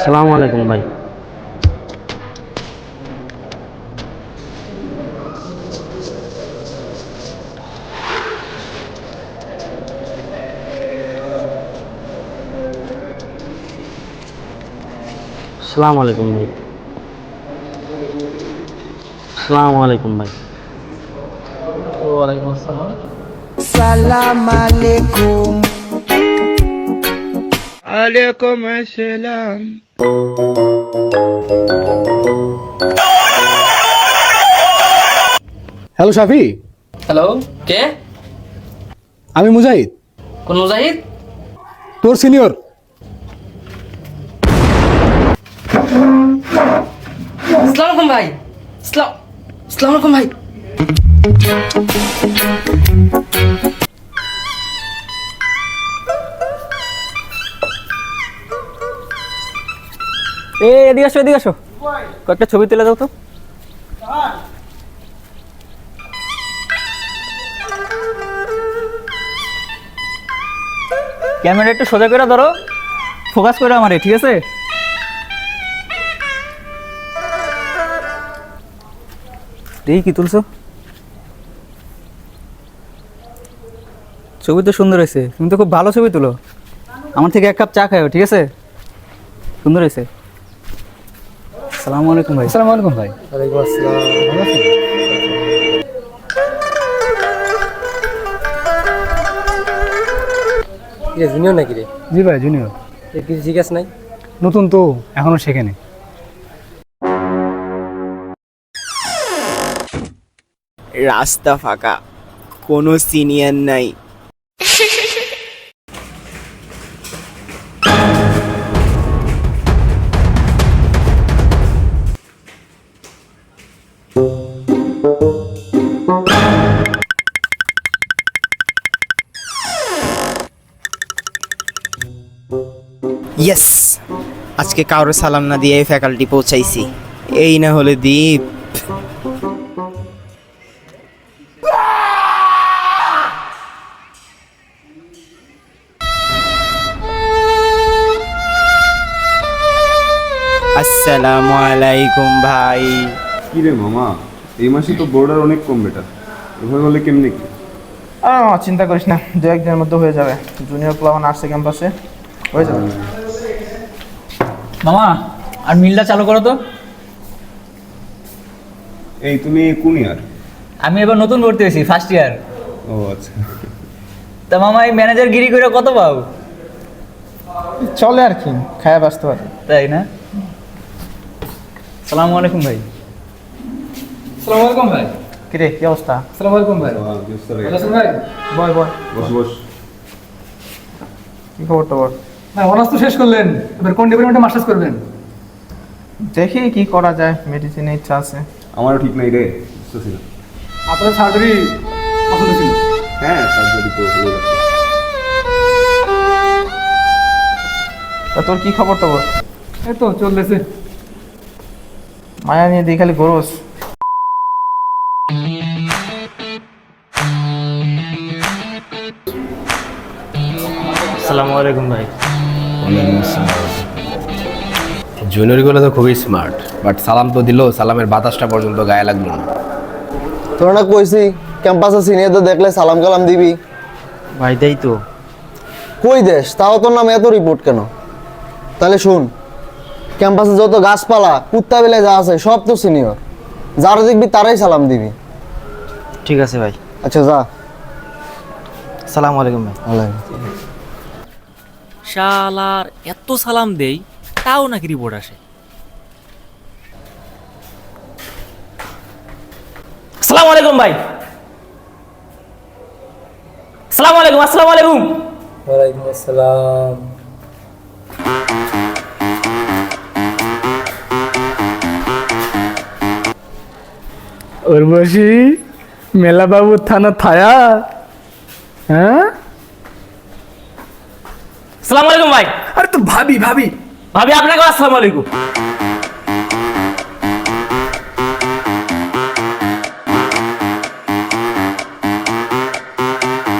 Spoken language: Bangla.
সালাম আলাইকুম ভাই সালাম আলাইকুম ভাই সালাম আলাইকুম ভাই। ওয়ালাইকুম আসসালাম। Salam alaikum. আলাইকুম আসসালাম। হ্যালো শাফি। হ্যালো কে? আমি মুজাহিদ। কোন মুজাহিদ? তোর সিনিয়র। ইসলাম আলাইকুম ভাই। ইসলাম ইসলাম আলাইকুম ভাই। এ, এদিকে আসো এদিকে আসো। কয়েকটা ছবি তুলে দাও তো। ক্যামেরা একটু সোজা করে ধরো। ফোকাস করে আমারে ঠিক আছে? দেখি কি তুলছো? ছবি তো সুন্দর হয়েছে। তুমি তো খুব ভালো ছবি তুলো। আমার থেকে এক কাপ চা খাও ঠিক আছে? সুন্দর হয়েছে। সালামু আলাইকুম ভাই। আসসালামু আলাইকুম ভাই। জুনিয়র নাকি রে? জি ভাই জুনিয়র। কিছু আছে নাই? নতুন তো এখনও শেখেনি রাস্তা ফাঁকা। কোনো সিনিয়র নাই। ইয়েস আজকে কারও সালাম না দিয়ে ফ্যাকাল্টি পৌঁছাইছি। এই না হলে দ্বীপ আসসালামু আলাইকুম ভাই। কি রে মামা এই মাসে তো বোর্ডার অনেক কম বেটার এভাবে হলে কেমনে কি? আহ, চিন্তা করিস না দু একদিনের মধ্যে হয়ে যাবে। জুনিয়র প্লাবন আসছে ক্যাম্পাসে হয়ে যাবে। মামা আর মিলটা চালু করো তো। এই তুমি কোন ইয়ার আমি এবার নতুন ভর্তি হয়েছি ফার্স্ট ইয়ার ও আচ্ছা। তা মামা এই ম্যানেজার গিরি করে কত পাও? চলে আর কি খায়া বাঁচতে পারে। তাই না? সালামু আলাইকুম ভাই। আসসালামু আলাইকুম ভাই। কিরে কি অবস্থা? আসসালামু আলাইকুম ভাই। ভালো ভাই? বয় বয়। বস বস। কি খবর টবর? ভাই অনার্স তো শেষ করলেন। এবার কোন ডিপার্টমেন্টে মাস্টার্স করবেন? দেখি কি করা যায় মেডিসিনে ইচ্ছা আছে। আমারও ঠিক নাই রে বুঝতেছি না আপনার সার্জারি পছন্দ ছিল? হ্যাঁ সার্জারি তো যাচ্ছে তা তোর কি খবর টবর? এই তো চলতেছে। মায়া নিয়ে দিয়ে খালি গরস আসসালামু আলাইকুম ভাই। জুনিয়রগুলো তো খুবই স্মার্ট বাট সালাম তো দিল সালামের বাতাসটা পর্যন্ত গায়ে লাগল না। তোর না কইছি ক্যাম্পাসে সিনিয়রদের দেখলে সালাম কালাম দিবি। ভাই দেই তো। কই দেশ? তাও তোর নামে এত রিপোর্ট কেন? তাহলে শুন ক্যাম্পাসে যত গাছপালা কুত্তা বেলে যা আছে সব তো সিনিয়র। যারা দেখবি তারাই সালাম দিবি। ঠিক আছে ভাই। আচ্ছা যা। সালাম আলাইকুম ভাই। ওয়ালাইকুম। শালার এত সালাম দেই তাও নাকি রিপোর্ট আসে? সালাম আলাইকুম ভাই। সালাম আলাইকুম আসসালামু আলাইকুম। ওয়ালাইকুম আসসালাম। উর্বশী মেলাবাবু থানা থায়া। হ্যাঁ? সালাম আলাইকুম ভাই। আরে তো ভাবি ভাবি। ভাবি আপনাকে আসসালামু আলাইকুম।